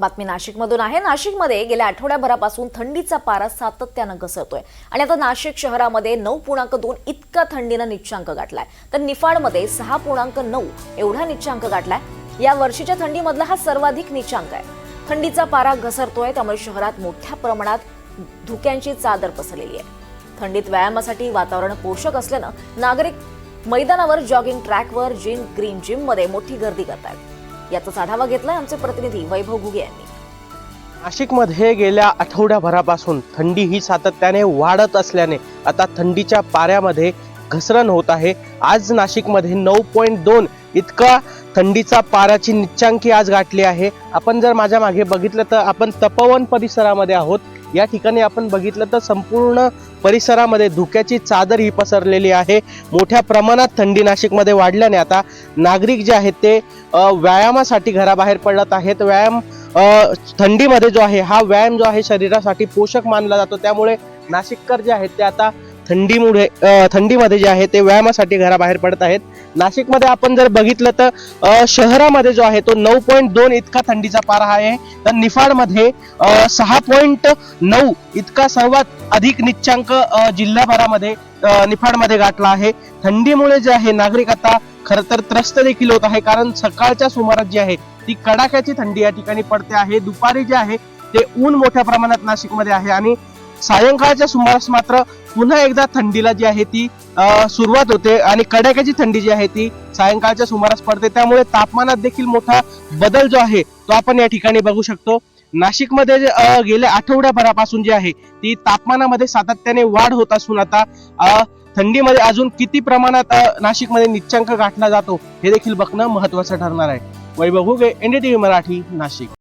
बातमी नाशिकमधून आहे. नाशिकमध्ये गेल्या आठवड्याभरापासून थंडीचा पारा सातत्यानं घसरतोय. आणि आता नाशिक शहरामध्ये नऊ पूर्णांक दोन इतका थंडीनं निच्चांक गाठलाय. तर निफाडमध्ये सहा पूर्णांक नऊ एवढा निच्चांक गाठलाय. या वर्षीच्या थंडीमधला हा सर्वाधिक निच्चांक आहे. थंडीचा पारा घसरतोय त्यामुळे शहरात मोठ्या प्रमाणात धुक्यांची चादर पसरलेली आहे. थंडीत व्यायामासाठी वातावरण पोषक असल्यानं नागरिक मैदानावर जॉगिंग ट्रॅकवर जिम ग्रीन जिममध्ये मोठी गर्दी करतात याचाच आढावा घेतलाय आमचे प्रतिनिधी वैभव घुगे यांनी. नाशिकमध्ये गेल्या आठवड्याभरापासून थंडी ही सातत्याने वाढत असल्याने आता थंडीच्या पाऱ्यामध्ये घसरण होत आहे. आज नाशिकमध्ये नऊ पॉईंट दोन इतका थंडीचा पाराची निच्चांकी आज गाठली आहे. आपण जर माझ्या मागे बघितलं तर आपण तपोवन परिसरामध्ये आहोत. या ठिकाणी आपण बघितलं तर संपूर्ण परिसरामध्ये धुक्याची चादर ही पसरलेली आहे. मोठ्या प्रमाणात थंडी नाशिकमध्ये वाढल्याने आता नागरिक जे आहेत ते व्यायामासाठी घराबाहेर पडत आहेत. व्यायाम थंडीमध्ये जो आहे हा व्यायाम जो आहे शरीरासाठी पोषक मानला जातो. त्यामुळे नाशिककर जे आहेत ते आता थंडीमुळे थंडीमध्ये जे आहे ते व्यायामासाठी घराबाहेर पडत आहेत. नाशिकमध्ये आपण जर बघितलं तर शहरामध्ये जो आहे तो नऊ पॉईंट दोन इतका थंडीचा पारा आहे. तर निफाडमध्ये सहा पॉईंट नऊ इतका सर्वात अधिक निच्चांक जिल्हाभरामध्ये निफाडमध्ये गाठला आहे. थंडीमुळे जे आहे नागरिक आता खर तर त्रस्त देखील होत आहे. कारण सकाळच्या सुमारास जी आहे ती कडाक्याची थंडी या ठिकाणी पडते आहे. दुपारी जे आहे ते ऊन मोठ्या प्रमाणात नाशिकमध्ये आहे. आणि सायंकाळच्या सुमारास मात्र पुन्हा एकदा थंडीला जी आहे ती सुरुवात होते आणि कडाक्याची थंडी जी आहे ती सायंकाळच्या सुमारास पडते. त्यामुळे तापमानात देखील मोठा बदल जो आहे तो आपण या ठिकाणी बघू शकतो. नाशिकमध्ये गेल्या आठवड्याभरापासून जी आहे ती तापमानामध्ये सातत्याने वाढ होत असून आता थंडीमध्ये अजून किती प्रमाणात नाशिकमध्ये निच्चांक गाठला जातो हे देखील बघणं महत्वाचं ठरणार आहे. वैभव घुगे एनडीटीव्ही मराठी नाशिक.